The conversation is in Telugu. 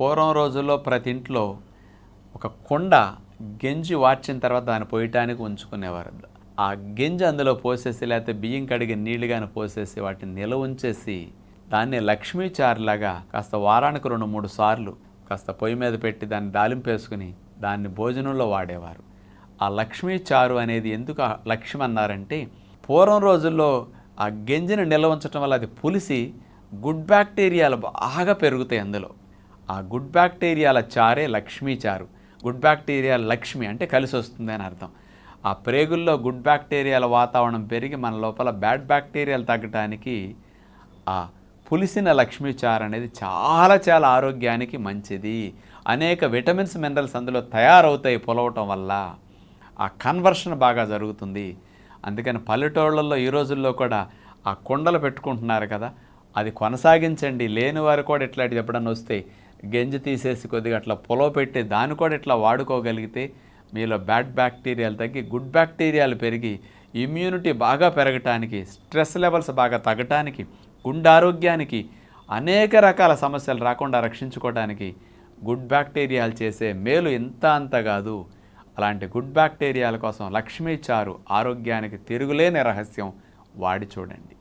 పూర్వం రోజుల్లో ప్రతి ఇంట్లో ఒక కొండ గెంజి వార్చిన తర్వాత దాన్ని పోయటానికి ఉంచుకునేవారు. ఆ గింజ అందులో పోసేసి లేకపోతే బియ్యం కడిగి నీళ్ళు కానీ పోసేసి వాటిని నిల్వ ఉంచేసి దాన్ని లక్ష్మీ చారులాగా కాస్త వారానికి రెండు మూడు సార్లు కాస్త పొయ్యి మీద పెట్టి దాన్ని దాలింపు వేసుకుని దాన్ని భోజనంలో వాడేవారు. ఆ లక్ష్మీ చారు అనేది ఎందుకు ఆ లక్ష్మి అన్నారంటే పూర్వం రోజుల్లో ఆ గింజను నిల్వ ఉంచడం వల్ల అది పులిసి గుడ్ బ్యాక్టీరియాలు బాగా పెరుగుతాయి అందులో. ఆ గుడ్ బ్యాక్టీరియాల చారే లక్ష్మీ చారు. గుడ్ బ్యాక్టీరియా లక్ష్మి అంటే కలిసి వస్తుంది అని అర్థం. ఆ ప్రేగుల్లో గుడ్ బ్యాక్టీరియాల వాతావరణం పెరిగి మన లోపల బ్యాడ్ బ్యాక్టీరియాలు తగ్గడానికి ఆ పులిసిన లక్ష్మీ చారు అనేది చాలా చాలా ఆరోగ్యానికి మంచిది. అనేక విటమిన్స్ మినరల్స్ అందులో తయారవుతాయి పొలవటం వల్ల. ఆ కన్వర్షన్ బాగా జరుగుతుంది. అందుకని పల్లెటూళ్ళల్లో ఈ రోజుల్లో కూడా ఆ కుండలు పెట్టుకుంటున్నారు కదా. అది కొనసాగించండి. లేని వారు కూడా ఇట్లాంటివి ఎప్పుడన్నా వస్తే గెంజి తీసేసి కొద్దిగా అట్లా పొలవ పెట్టి దాన్ని కూడా ఇట్లా వాడుకోగలిగితే మీలో బ్యాడ్ బ్యాక్టీరియాలు తగ్గి గుడ్ బ్యాక్టీరియాలు పెరిగి ఇమ్యూనిటీ బాగా పెరగటానికి స్ట్రెస్ లెవెల్స్ బాగా తగ్గటానికి గుండె ఆరోగ్యానికి అనేక రకాల సమస్యలు రాకుండా రక్షించుకోవడానికి గుడ్ బ్యాక్టీరియాలు చేసే మేలు ఇంత అంత కాదు. అలాంటి గుడ్ బ్యాక్టీరియాల కోసం లక్ష్మీ చారు ఆరోగ్యానికి తిరుగులేని రహస్యం. వాడి చూడండి.